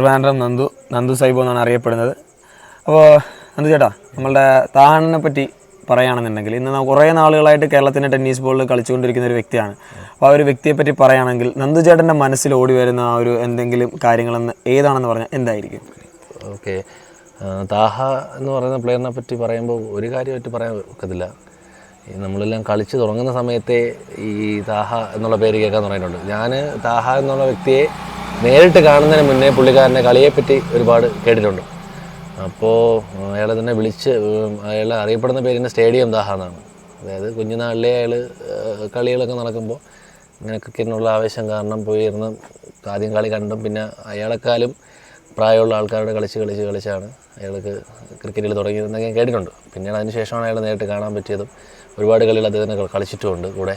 ട്രിവാൻഡ്രം നന്ദു നന്ദു സൈബോ എന്നാണ് അറിയപ്പെടുന്നത്. അപ്പോൾ നന്ദു ചേട്ടാ നമ്മളുടെ താഹനെ പറ്റി പറയുകയാണെന്നുണ്ടെങ്കിൽ ഇന്ന് കുറേ നാളുകളായിട്ട് കേരളത്തിന്റെ ടെന്നീസ് ബോളിൽ കളിച്ചുകൊണ്ടിരിക്കുന്ന ഒരു വ്യക്തിയാണ്. അപ്പോൾ ആ ഒരു വ്യക്തിയെ പറ്റി പറയുകയാണെങ്കിൽ നന്ദു ചേട്ടന്റെ മനസ്സിൽ ഓടി വരുന്ന ആ ഒരു എന്തെങ്കിലും കാര്യങ്ങളെന്ന് ഏതാണെന്ന് പറഞ്ഞാൽ എന്തായിരിക്കും? ഓക്കെ. താഹ എന്ന് പറയുന്ന പ്ലെയറിനെ പറ്റി പറയുമ്പോൾ ഒരു കാര്യമായിട്ട് പറയാൻ ഒക്കത്തില്ല. നമ്മളെല്ലാം കളിച്ച് തുടങ്ങുന്ന സമയത്തെ ഈ താഹ എന്നുള്ള പേര് കേൾക്കാൻ തുടങ്ങിയിട്ടുണ്ട്. ഞാൻ താഹ എന്നുള്ള വ്യക്തിയെ നേരിട്ട് കാണുന്നതിന് മുന്നേ പുള്ളിക്കാരന്റെ കളിയെപ്പറ്റി ഒരുപാട് കേട്ടിട്ടുണ്ട്. അപ്പോൾ അയാളെ തന്നെ വിളിച്ച് അയാൾ അറിയപ്പെടുന്ന പേരിന്റെ സ്റ്റേഡിയം ദാഹ എന്നാണ് അതായത് കുഞ്ഞുനാളിലെ അയാൾ കളികളൊക്കെ നടക്കുമ്പോൾ ഇങ്ങനെ ക്രിക്കറ്റിനുള്ള ആവേശം കാരണം പോയി ഇരുന്ന് ആദ്യം കളി കണ്ടും പിന്നെ അയാളെക്കാളും പ്രായമുള്ള ആൾക്കാരുടെ കളിച്ച് കളിച്ച് കളിച്ചാണ് അയാൾക്ക് ക്രിക്കറ്റിൽ തുടങ്ങിയതെന്നൊക്കെ കേട്ടിട്ടുണ്ട്. പിന്നീട് അതിന് ശേഷമാണ് അയാൾ നേരിട്ട് കാണാൻ പറ്റിയതും ഒരുപാട് കളികൾ അദ്ദേഹത്തിന് കളിച്ചിട്ടുമുണ്ട് കൂടെ.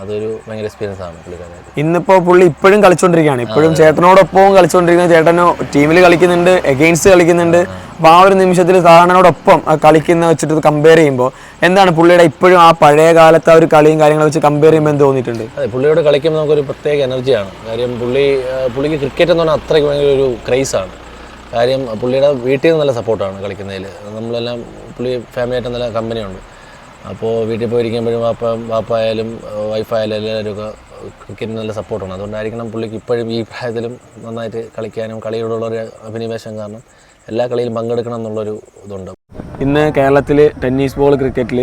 അതൊരു ഭയങ്കര എക്സ്പീരിയൻസ് ആണ് പുള്ളിക്കാരനായിട്ട് ഇന്നിപ്പോ പുള്ളി ഇപ്പോഴും കളിച്ചോണ്ടിരിക്കുകയാണ്. ഇപ്പോഴും ചേട്ടനോടൊപ്പവും കളിച്ചുകൊണ്ടിരിക്കുന്ന ചേട്ടനോ ടീമിൽ കളിക്കുന്നുണ്ട് എഗെയിൻസ്റ്റ് കളിക്കുന്നുണ്ട്. അപ്പൊ ആ ഒരു നിമിഷത്തിൽ ആ കളിക്കുന്ന വെച്ചിട്ട് കമ്പയർ ചെയ്യുമ്പോൾ എന്താണ് പുള്ളിയുടെ ഇപ്പോഴും ആ പഴയ കാലത്തെ ആ ഒരു കളിയും കാര്യങ്ങളും വെച്ച് കമ്പയർ ചെയ്യുമ്പോൾ തോന്നിയിട്ടുണ്ട്? അതെ പുള്ളിയോട് കളിക്കുമ്പോൾ നമുക്കൊരു പ്രത്യേക എനർജിയാണ് കാര്യം പുള്ളി പുള്ളിക്ക് ക്രിക്കറ്റ് എന്ന് പറഞ്ഞാൽ അത്രയ്ക്ക് ഭയങ്കര ഒരു ക്രൈസാണ് കാര്യം പുള്ളിയുടെ വീട്ടിൽ നിന്ന് നല്ല സപ്പോർട്ടാണ് കളിക്കുന്നതിൽ നമ്മളെല്ലാം പുള്ളി ഫാമിലിയായിട്ട് നല്ല കമ്പനിയുണ്ട് അപ്പോൾ വീട്ടിൽ പോയിരിക്കുമ്പോഴും വാപ്പ വാപ്പായാലും വൈഫായാലും എല്ലാവരും ഒക്കെ ക്രിക്കറ്റിന് നല്ല സപ്പോർട്ടാണ് അതുകൊണ്ടായിരിക്കണം പുള്ളിക്ക് ഇപ്പോഴും ഈ പ്രായത്തിലും നന്നായിട്ട് കളിക്കാനും കളിയോടുള്ള ഒരു അഭിനിവേശം കാരണം എല്ലാ കളിയിലും പങ്കെടുക്കണം എന്നുള്ളൊരു ഇതുണ്ട്. ഇന്ന് കേരളത്തിൽ ടെന്നീസ് ബോൾ ക്രിക്കറ്റിൽ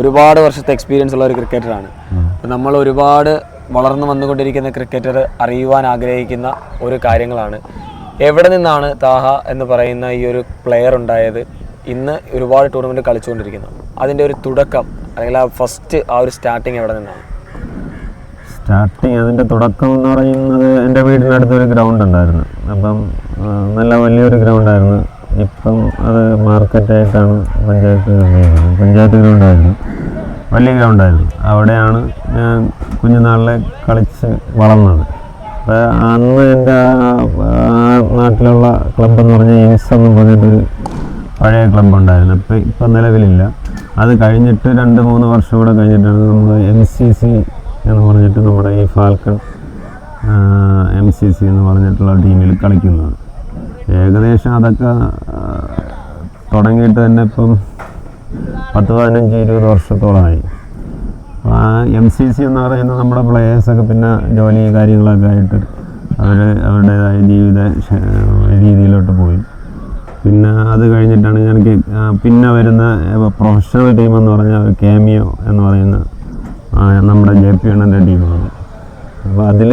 ഒരുപാട് വർഷത്തെ എക്സ്പീരിയൻസ് ഉള്ള ഒരു ക്രിക്കറ്ററാണ് അപ്പോൾ നമ്മൾ ഒരുപാട് വളർന്നു വന്നുകൊണ്ടിരിക്കുന്ന ക്രിക്കറ്റർ അറിയുവാൻ ആഗ്രഹിക്കുന്ന ഒരു കാര്യങ്ങളാണ്. എവിടെ നിന്നാണ് താഹ എന്ന് പറയുന്ന ഈ ഒരു പ്ലെയർ ഉണ്ടായത്? ഇന്ന് ഒരുപാട് ടൂർണമെന്റ് കളിച്ചുകൊണ്ടിരിക്കുന്നു. അതിന്റെ ഒരു തുടക്കം അല്ലെങ്കിൽ ആ ഫസ്റ്റ് ആ ഒരു സ്റ്റാർട്ടിങ് എവിടെ നിന്നാണ്? സ്റ്റാർട്ടിങ് അതിന്റെ തുടക്കം എന്ന് പറയുന്നത് എന്റെ വീടിനടുത്തൊരു ഗ്രൗണ്ട് ഉണ്ടായിരുന്നു. അപ്പം നല്ല വലിയൊരു ഗ്രൗണ്ടായിരുന്നു ഇപ്പം അത് മാർക്കറ്റായിട്ടാണ് പഞ്ചായത്ത് പഞ്ചായത്ത് ഗ്രൗണ്ടായിരുന്നു വലിയ ഗ്രൗണ്ടായിരുന്നു അവിടെയാണ് ഞാൻ കുഞ്ഞുനാളിലെ കളിച്ച് വളർന്നത്. അപ്പോൾ അന്ന് എന്റെ നാട്ടിലുള്ള ക്ലബ്ബ് എന്ന് പറഞ്ഞാൽ ഇൻസ് എന്ന് പറഞ്ഞിട്ടൊരു പഴയ ക്ലബ്ബ് ഉണ്ടായിരുന്നു. അപ്പോൾ ഇപ്പം നിലവിലില്ല. അത് കഴിഞ്ഞിട്ട് രണ്ട് മൂന്ന് വർഷം കൂടെ കഴിഞ്ഞിട്ടാണ് നമ്മൾ എം സി സി എന്ന് പറഞ്ഞിട്ട് നമ്മുടെ ഈ ഫാൽക്കൺ എം സി സി എന്ന് പറഞ്ഞിട്ടുള്ള ടീമിൽ കളിക്കുന്നത്. ഏകദേശം അതൊക്കെ തുടങ്ങിയിട്ട് തന്നെ ഇപ്പം പത്ത് പതിനഞ്ച് ഇരുപത് വർഷത്തോളമായി. ആ എം സി സി എന്ന് പറയുന്നത് നമ്മുടെ പ്ലേയേഴ്സൊക്കെ പിന്നെ ജോലി കാര്യങ്ങളൊക്കെ ആയിട്ട് അവർ അവരുടേതായ ജീവിത രീതിയിലോട്ട് പോയി. പിന്നെ അത് കഴിഞ്ഞിട്ടാണ് ഞാൻ പിന്നെ വരുന്ന പ്രൊഫഷണൽ ടീം എന്ന് പറഞ്ഞാൽ കേമിയോ എന്ന് പറയുന്ന നമ്മുടെ ജെ പി എണ്ണന്റെ ടീമാണ് അപ്പോൾ അതിൽ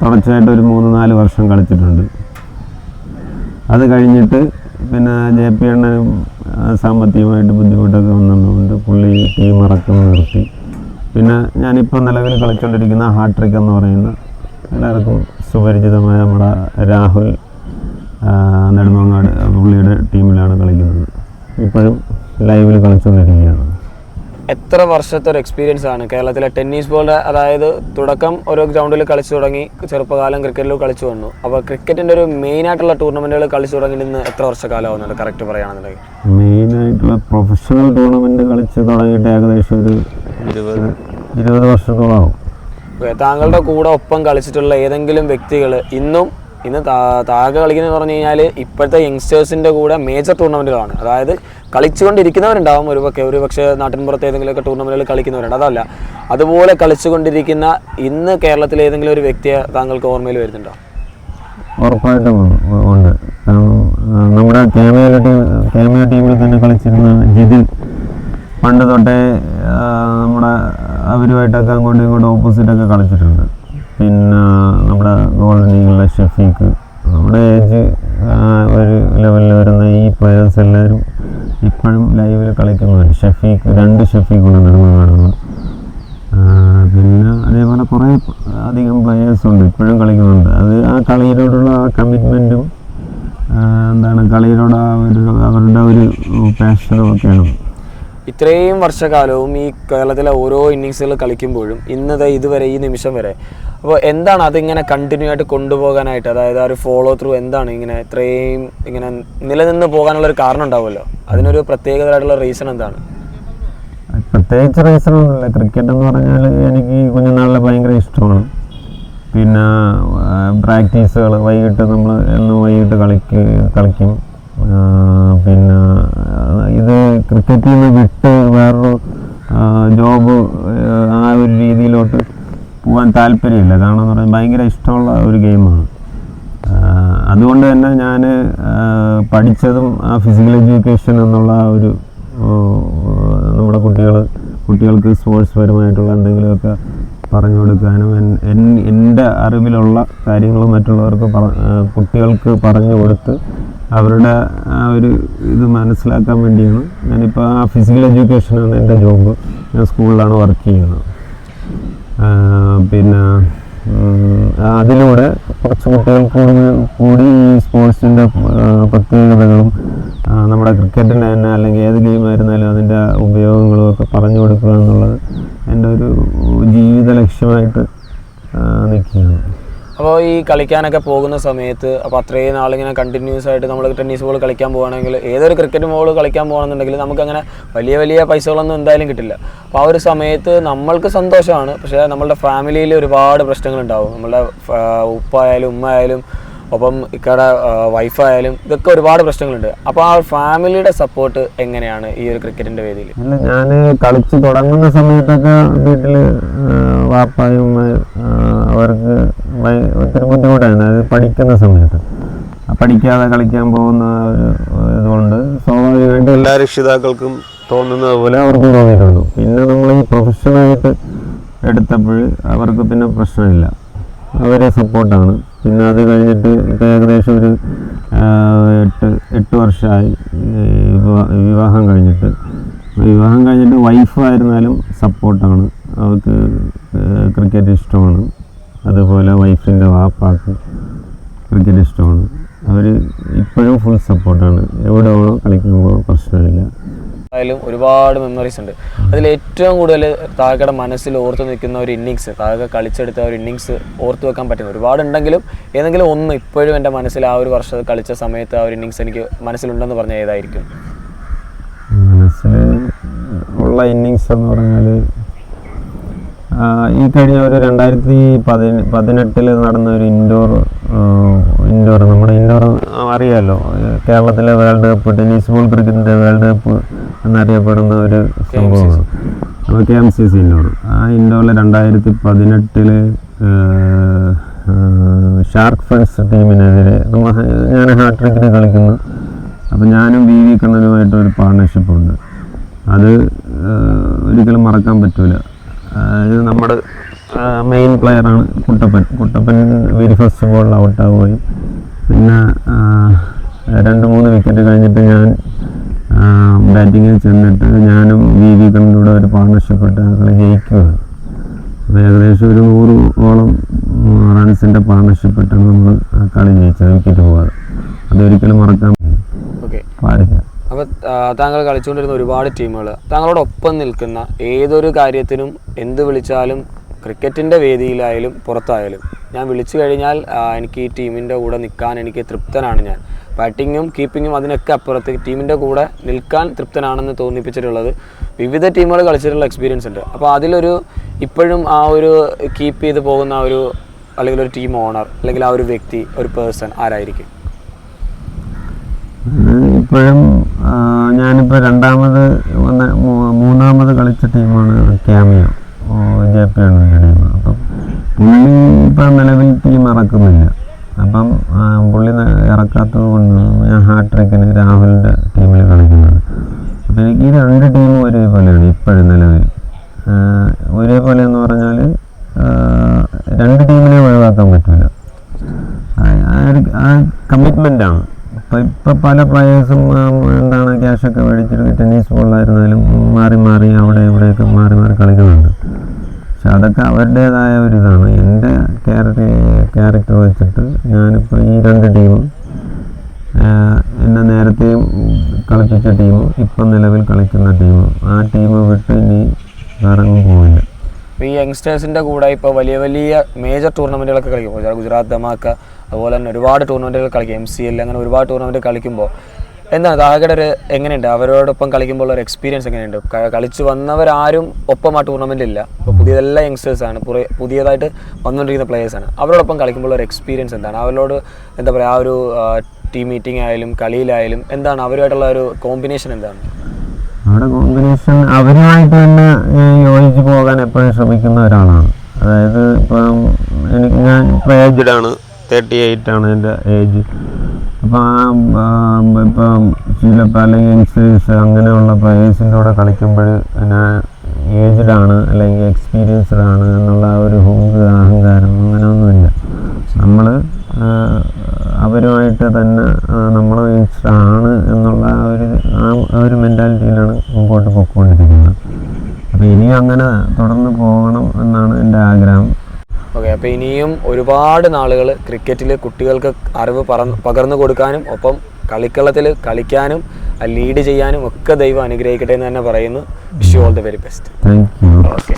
തുടർച്ചയായിട്ട് ഒരു മൂന്ന് നാല് വർഷം കളിച്ചിട്ടുണ്ട്. അത് കഴിഞ്ഞിട്ട് പിന്നെ ജെ പി എണ്ണനും സാമ്പത്തികമായിട്ട് ബുദ്ധിമുട്ടൊക്കെ വന്നതുകൊണ്ട് പുള്ളി ടീം ഇറക്കുന്ന നിർത്തി. പിന്നെ ഞാനിപ്പോൾ നിലവിൽ കളിച്ചുകൊണ്ടിരിക്കുന്ന ഹാട്രിക് എന്ന് പറയുന്ന എല്ലാവർക്കും സുപരിചിതമായ നമ്മുടെ രാഹുൽ നെടുമങ്ങാട് പുള്ളിയുടെ ടീമിലാണ് കളിക്കുന്നത്. ഇപ്പോഴും ലൈവിൽ കളിച്ചുകൊണ്ടിരിക്കുകയാണ്. എത്ര വർഷത്തെ ഒരു എക്സ്പീരിയൻസ് ആണ്? കേരളത്തിലെ ടെന്നീസ് ബോളിന്റെ അതായത് തുടക്കം ഒരു ഗ്രൗണ്ടിൽ കളിച്ചു തുടങ്ങി ചെറുപ്പകാലം ക്രിക്കറ്റിൽ കളിച്ചു വന്നു. അപ്പോൾ ക്രിക്കറ്റിന്റെ ഒരു മെയിൻ ആയിട്ടുള്ള ടൂർണമെന്റുകൾ കളിച്ചു തുടങ്ങി ഇന്ന് എത്ര വർഷക്കാലം ആവുന്നുണ്ട് കറക്റ്റ് പറയുകയാണെന്നുണ്ടെങ്കിൽ മെയിനായിട്ടുള്ള പ്രൊഫഷണൽ ടൂർണമെന്റ് കളിച്ച് തുടങ്ങിയിട്ട് ഏകദേശം ഒരു ഇരുപത് ഇരുപത് വർഷത്തോളാവും. താങ്കളുടെ കൂടെ ഒപ്പം കളിച്ചിട്ടുള്ള ഏതെങ്കിലും വ്യക്തികൾ ഇന്നും ഇന്ന് താഴെ കളിക്കുന്നത് പറഞ്ഞു കഴിഞ്ഞാൽ ഇപ്പോഴത്തെ യങ്സ്റ്റേഴ്സിന്റെ കൂടെ മേജർ ടൂർണമെന്റുകളാണ് അതായത് കളിച്ചുകൊണ്ടിരിക്കുന്നവരുണ്ടാവും. ഒരു പക്ഷേ ഒരു പക്ഷേ നാട്ടിൻപുറത്ത് ഏതെങ്കിലുമൊക്കെ ടൂർണമെന്റുകൾ കളിക്കുന്നവരുണ്ട്. അതല്ല. അതുപോലെ കളിച്ചുകൊണ്ടിരിക്കുന്ന ഇന്ന് കേരളത്തിലെ ഏതെങ്കിലും ഒരു വ്യക്തിയെ താങ്കൾക്ക് ഓർമ്മയിൽ വരുന്നുണ്ടോ? ഉറപ്പായിട്ടും ഉണ്ട്. നമ്മുടെ ടീമിൽ തന്നെ കളിച്ചിരുന്ന ജിതിൻ പണ്ട് തൊട്ടേ നമ്മുടെ അവരുമായിട്ടൊക്കെ അങ്ങോട്ടും ഇങ്ങോട്ടും ഓപ്പോസിറ്റൊക്കെ കളിച്ചിട്ടുണ്ട്. പിന്നെ നമ്മുടെ ഗോൾഡൻ ഈഗിളിലെ ഷഫീഖ് നമ്മുടെ ഏജ് ഒരു ലെവലിൽ വരുന്ന ഈ പ്ലെയേഴ്സ് എല്ലാവരും ഇപ്പോഴും ലൈവിൽ കളിക്കുന്നുണ്ട്. ഷഫീഖ് രണ്ട് ഷഫീഖ് നെടുമങ്ങാടുള്ള കാണുന്നു പിന്നെ അതേപോലെ കുറേ അധികം പ്ലെയേഴ്സ് ഉണ്ട് ഇപ്പോഴും കളിക്കുന്നുണ്ട്. അത് ആ കളിയിലോടുള്ള ആ കമ്മിറ്റ്മെന്റും എന്താണ് കളിയിലോട് ആ ഒരു അവരുടെ ഒരു പാഷനും ഒക്കെയാണ്. ഇത്രയും വർഷകാലവും ഈ കേരളത്തിലെ ഓരോ ഇന്നിങ്സുകൾ കളിക്കുമ്പോഴും ഇന്നത്തെ ഇതുവരെ ഈ നിമിഷം വരെ. അപ്പോൾ എന്താണ് അതിങ്ങനെ കണ്ടിന്യൂ ആയിട്ട് കൊണ്ടുപോകാനായിട്ട്? അതായത് ആ ഒരു ഫോളോ ത്രൂ എന്താണ് ഇങ്ങനെ ഇത്രയും ഇങ്ങനെ നിലനിന്ന് പോകാനുള്ള ഒരു കാരണം ഉണ്ടാവുമല്ലോ? അതിനൊരു പ്രത്യേകതരായിട്ടുള്ള റീസൺ എന്താണ്? പ്രത്യേകിച്ച് റീസൺ ഒന്നുമില്ല. ക്രിക്കറ്റ് എന്ന് പറഞ്ഞാൽ എനിക്ക് കുഞ്ഞുനാളിലെ ഭയങ്കര ഇഷ്ടമാണ്. പിന്നെ പ്രാക്ടീസുകൾ വൈകിട്ട് നമ്മൾ എന്നും വൈകിട്ട് കളിക്ക് കളിക്കും. പിന്നെ ഇത് ക്രിക്കറ്റിൽ നിന്ന് വിട്ട് വേറൊരു ജോബ് ആ ഒരു രീതിയിലോട്ട് പോകാൻ താല്പര്യമില്ല. കാരണം എന്ന് പറഞ്ഞാൽ ഭയങ്കര ഇഷ്ടമുള്ള ഒരു ഗെയിമാണ്. അതുകൊണ്ട് തന്നെ ഞാൻ പഠിച്ചതും ആ ഫിസിക്കൽ എഡ്യൂക്കേഷൻ എന്നുള്ള ഒരു നമ്മുടെ കുട്ടികൾ കുട്ടികൾക്ക് സ്പോർട്സ് പരമായിട്ടുള്ള എന്തെങ്കിലുമൊക്കെ പറഞ്ഞു കൊടുക്കാനും എൻ- എൻ- എന്റെ അറിവിലുള്ള കാര്യങ്ങൾ മറ്റുള്ളവർക്ക് കുട്ടികൾക്ക് പറഞ്ഞു കൊടുത്ത് അവരുടെ ആ ഒരു ഇത് മനസ്സിലാക്കാൻ വേണ്ടിയാണ്. ഞാനിപ്പോൾ ആ ഫിസിക്കൽ എഡ്യൂക്കേഷനാണ് എന്റെ ജോബ് ഞാൻ സ്കൂളിലാണ് വർക്ക് ചെയ്യുന്നത്. പിന്നെ അതിലൂടെ കുറച്ച് കുട്ടികൾക്ക് കൂടി കൂടി ഈ സ്പോർട്സിന്റെ പ്രത്യേകതകളും നമ്മുടെ ക്രിക്കറ്റിന്റെ തന്നെ അല്ലെങ്കിൽ ഏത് ഗെയിമായിരുന്നാലും അതിന്റെ ഉപയോഗങ്ങളും ഒക്കെ പറഞ്ഞു കൊടുക്കുക എന്നുള്ളത് എന്റെ ഒരു ജീവിത ലക്ഷ്യമായിട്ട് നിൽക്കുകയാണ്. അപ്പോൾ ഈ കളിക്കാനൊക്കെ പോകുന്ന സമയത്ത് അപ്പോൾ അത്രയും നാളിങ്ങനെ കണ്ടിന്യൂസ് ആയിട്ട് നമ്മൾ ടെന്നീസ് ബോൾ കളിക്കാൻ പോകുകയാണെങ്കിൽ ഏതൊരു ക്രിക്കറ്റ് ബോൾ കളിക്കാൻ പോകുകയാണെന്നുണ്ടെങ്കിൽ നമുക്കങ്ങനെ വലിയ വലിയ പൈസകളൊന്നും എന്തായാലും കിട്ടില്ല. അപ്പോൾ ആ ഒരു സമയത്ത് നമ്മൾക്ക് സന്തോഷമാണ്. പക്ഷേ നമ്മളുടെ ഫാമിലിയിൽ ഒരുപാട് പ്രശ്നങ്ങളുണ്ടാവും. നമ്മളുടെ ഉപ്പായാലും ഉമ്മ ആയാലും ഒപ്പം ഇക്കടെ വൈഫായാലും ഇതൊക്കെ ഒരുപാട് പ്രശ്നങ്ങളുണ്ട്. അപ്പോൾ ആ ഫാമിലിയുടെ സപ്പോർട്ട് എങ്ങനെയാണ് ഈ ഒരു ക്രിക്കറ്റിന്റെ വേദിയിൽ ഞാൻ കളിച്ച് തുടങ്ങുന്ന സമയത്തൊക്കെ വീട്ടിൽ വാപ്പായും അവർക്ക് ഒത്തിരി ബുദ്ധിമുട്ടാണ് അത് പഠിക്കുന്ന സമയത്ത്. പഠിക്കാതെ കളിക്കാൻ പോകുന്ന ഇതുകൊണ്ട് സ്വാഭാവികമായിട്ട് എല്ലാ രക്ഷിതാക്കൾക്കും തോന്നുന്നത് പോലെ അവർക്കും തോന്നിയിട്ടുണ്ട്. പിന്നെ നമ്മൾ ഈ പ്രൊഫഷണലായിട്ട് എടുത്തപ്പോൾ അവർക്ക് പിന്നെ പ്രശ്നമില്ല. അവരെ സപ്പോർട്ടാണ്. പിന്നെ അത് കഴിഞ്ഞിട്ട് ഇപ്പോൾ ഏകദേശം ഒരു എട്ട് എട്ട് വർഷമായി വിവാഹം കഴിഞ്ഞിട്ട്. വിവാഹം കഴിഞ്ഞിട്ട് വൈഫായിരുന്നാലും സപ്പോർട്ടാണ്. അവർക്ക് ക്രിക്കറ്റ് ഇഷ്ടമാണ്. അതുപോലെ വൈഫിന്റെ വാപ്പാക്ക് ക്രിക്കറ്റ് ഇഷ്ടമാണ്. അവർ ഇപ്പോഴും ഫുൾ സപ്പോർട്ടാണ് എവിടെ വേണോ കളിക്കുമ്പോൾ പ്രശ്നമില്ല. ആയാലും ഒരുപാട് മെമ്മറീസ് ഉണ്ട്. അതിൽ ഏറ്റവും കൂടുതൽ താഴെക്കടെ മനസ്സിൽ ഓർത്ത് നിൽക്കുന്ന ഒരു ഇന്നിങ്സ് താഴെ കളിച്ചെടുത്ത ഒരു ഇന്നിങ്സ് ഓർത്ത് വെക്കാൻ പറ്റുന്ന ഒരുപാട് ഉണ്ടെങ്കിലും ഏതെങ്കിലും ഒന്ന് ഇപ്പോഴും എന്റെ മനസ്സിൽ ആ ഒരു വർഷം കളിച്ച സമയത്ത് ആ ഒരു ഇന്നിങ്സ് എനിക്ക് മനസ്സിലുണ്ടെന്ന് പറഞ്ഞാൽ ഏതായിരിക്കും? ഉള്ള ഇന്നിങ്സ് എന്ന് പറഞ്ഞാൽ ഈ കഴിഞ്ഞ ഒരു രണ്ടായിരത്തി പതിന പതിനെട്ടിൽ നടന്ന ഒരു ഇൻഡോർ ഇൻഡോർ നമ്മുടെ ഇൻഡോർ അറിയാമല്ലോ കേരളത്തിലെ വേൾഡ് കപ്പ് ടെന്നീസ് ബോൾ ക്രിക്കറ്റിന്റെ വേൾഡ് കപ്പ് എന്നറിയപ്പെടുന്ന ഒരു സംഭവമാണ്. അപ്പോൾ K M C C indoor ആ ഇൻഡോറിൽ രണ്ടായിരത്തി പതിനെട്ടിൽ ഷാർക്ക് ഫ്രണ്ട്സ് ടീമിനെതിരെ ഞാൻ ഹാട്രിക്കിന് കളിക്കുന്നു. അപ്പോൾ ഞാനും വി വി കണ്ണനുമായിട്ട് ഒരു പാർട്ണർഷിപ്പ് ഉണ്ട്. അത് ഒരിക്കലും മറക്കാൻ പറ്റില്ല ഇത് നമ്മുടെ മെയിൻ പ്ലെയറാണ് കുട്ടപ്പൻ. കുട്ടപ്പൻ വെരി ഫസ്റ്റ് ബോളിൽ ഔട്ടാവുകയും പിന്നെ രണ്ട് മൂന്ന് വിക്കറ്റ് കഴിഞ്ഞിട്ട് ഞാൻ ബാറ്റിങ്ങിൽ ചെന്നിട്ട് ഞാനും വി വി കണ്ണനൂടെ ഒരു പാർട്ണർഷിപ്പ് ഇട്ട് കളി ജയിക്കുകയാണ്. അപ്പോൾ ഏകദേശം ഒരു നൂറ് ഓളം റൺസിന്റെ പാർട്ണർഷിപ്പ് നമ്മൾ കളി ജയിച്ചത്. വിക്കറ്റ് പോകാതെ അതൊരിക്കലും മറക്കാൻ പാടില്ല. അപ്പോൾ താങ്കൾ കളിച്ചുകൊണ്ടിരുന്ന ഒരുപാട് ടീമുകൾ താങ്കളോടൊപ്പം നിൽക്കുന്ന ഏതൊരു കാര്യത്തിനും എന്ത് വിളിച്ചാലും ക്രിക്കറ്റിന്റെ വേദിയിലായാലും പുറത്തായാലും ഞാൻ വിളിച്ചു കഴിഞ്ഞാൽ എനിക്ക് ഈ ടീമിന്റെ കൂടെ നിൽക്കാൻ എനിക്ക് തൃപ്തനാണ് ഞാൻ. ബാറ്റിങ്ങും കീപ്പിങ്ങും അതിനൊക്കെ അപ്പുറത്ത് ടീമിന്റെ കൂടെ നിൽക്കാൻ തൃപ്തനാണെന്ന് തോന്നിപ്പിച്ചിട്ടുള്ളത് വിവിധ ടീമുകൾ കളിച്ചിട്ടുള്ള എക്സ്പീരിയൻസ് ഉണ്ട്. അപ്പോൾ അതിലൊരു ഇപ്പോഴും ആ ഒരു കീപ്പ് ചെയ്ത് പോകുന്ന ഒരു അല്ലെങ്കിൽ ഒരു ടീം ഓണർ അല്ലെങ്കിൽ ആ ഒരു വ്യക്തി ഒരു പേഴ്സൺ ആരായിരിക്കും? ഇപ്പോഴും ഞാനിപ്പോൾ രണ്ടാമത് വന്ന മൂന്നാമത് കളിച്ച ടീമാണ് ക്യാമിയോ. ജെ പുള്ളി ഇപ്പം നിലവിൽ ടീം ഇറക്കുന്നില്ല അപ്പം പുള്ളി ഇറക്കാത്തത് കൊണ്ട് ഞാൻ ഹാട്രിക്കിന് രാഹുലിന്റെ ടീമിൽ കളിക്കുന്നത്. അപ്പം എനിക്ക് ഈ രണ്ട് ടീമും ഒരേപോലെയാണ് ഇപ്പോഴും നിലവിൽ. ഒരേപോലെ എന്ന് പറഞ്ഞാൽ രണ്ട് ടീമിനെ ഒഴിവാക്കാൻ പറ്റില്ല ആ കമ്മിറ്റ്മെന്റ് ആണ്. ഇപ്പം ഇപ്പം പല പ്ലെയേഴ്സും എന്താണ് ക്യാഷൊക്കെ മേടിച്ചിട്ട് ടെന്നീസ് ബോളിലായിരുന്നാലും മാറി മാറി അവിടെ ഇവിടെയൊക്കെ മാറി മാറി കളിക്കുന്നുണ്ട്. പക്ഷെ അതൊക്കെ അവരുടേതായ ഒരു ഇതാണ് എന്റെ ക്യാരക്ടർ ക്യാരക്ടർ വെച്ചിട്ട് ഞാനിപ്പോൾ ഈ രണ്ട് ടീമും എന്നെ നേരത്തെയും കളിപ്പിച്ച ടീമും ഇപ്പം നിലവിൽ കളിക്കുന്ന ടീമും ആ ടീം വിട്ട് ഇനി വേറെ എങ്ങും പോവില്ല ഈ യങ്സ്റ്റേഴ്സിന്റെ കൂടെ ഇപ്പോൾ വലിയ വലിയ മേജർ ടൂർണമെന്റുകളൊക്കെ കളിക്കുമ്പോൾ ഗുജറാത്ത് ധമാക്ക അതുപോലെ തന്നെ ഒരുപാട് ടൂർണമെന്റുകൾ കളിക്കും. എം സി എൽ അങ്ങനെ ഒരുപാട് ടൂർണമെന്റ് കളിക്കുമ്പോൾ എന്താണ് താഹയുടെ ഒരു എങ്ങനെയുണ്ട്? അവരോടൊപ്പം കളിക്കുമ്പോൾ ഒരു എക്സ്പീരിയൻസ് എങ്ങനെയുണ്ട്? കളിച്ചു വന്നവരാരും ഒപ്പം ആ ടൂർണമെന്റിൽ ഇല്ല. ഇപ്പോൾ പുതിയതെല്ലാം യങ്സ്റ്റേഴ്സാണ് ആണ്. പുതിയതായിട്ട് വന്നുകൊണ്ടിരിക്കുന്ന പ്ലേയേഴ്സാണ് ആണ്. അവരോടൊപ്പം കളിക്കുമ്പോൾ ഒരു എക്സ്പീരിയൻസ് എന്താണ്? അവരോട് എന്താ പറയുക ആ ഒരു ടീം മീറ്റിംഗ് ആയാലും കളിയിലായാലും എന്താണ് അവരുമായിട്ടുള്ള ഒരു കോമ്പിനേഷൻ എന്താണ്? അവിടെ കോമ്പിനേഷൻ അവരുമായിട്ട് തന്നെ യോജിച്ച് പോകാൻ എപ്പോഴും ശ്രമിക്കുന്ന ഒരാളാണ്. അതായത് ഇപ്പം എനിക്ക് ഞാൻ ഇപ്പോൾ ഏജ്ഡ് ആണ്. തേർട്ടി എയ്റ്റ് ആണ് എന്റെ ഏജ് അപ്പം ആ ആ, ഇപ്പം ചില പല യങ്സ്റ്റേഴ്സ് അങ്ങനെയുള്ള പ്ലേയേഴ്സിന്റെ കൂടെ കളിക്കുമ്പോൾ ഞാൻ ഏജ്ഡ് ആണ് അല്ലെങ്കിൽ എക്സ്പീരിയൻസ്ഡ് ആണ് എന്നുള്ള ഒരു ഹോങ്ക് അഹങ്കാരം അങ്ങനെയൊന്നുമില്ല. നമ്മൾ അവരുമായിട്ട് തന്നെ നമ്മൾ ആണ് എന്നുള്ള ഒരു ആ ഒരു മെന്റാലിറ്റിയിലാണ് മുമ്പോട്ട് പോയിക്കൊണ്ടിരിക്കുന്നത് അപ്പോൾ ഇനിയും അങ്ങനെ തുടർന്ന് പോകണം എന്നാണ് എന്റെ ആഗ്രഹം. ഓക്കെ അപ്പോൾ ഇനിയും ഒരുപാട് നാളുകൾ ക്രിക്കറ്റിൽ കുട്ടികൾക്ക് അറിവ് പറ- പകർന്നു കൊടുക്കാനും ഒപ്പം കളിക്കളത്തിൽ കളിക്കാനും ലീഡ് ചെയ്യാനും ഒക്കെ ദൈവം അനുഗ്രഹിക്കട്ടെ എന്ന് തന്നെ പറയുന്നു. Wish you all the very best okay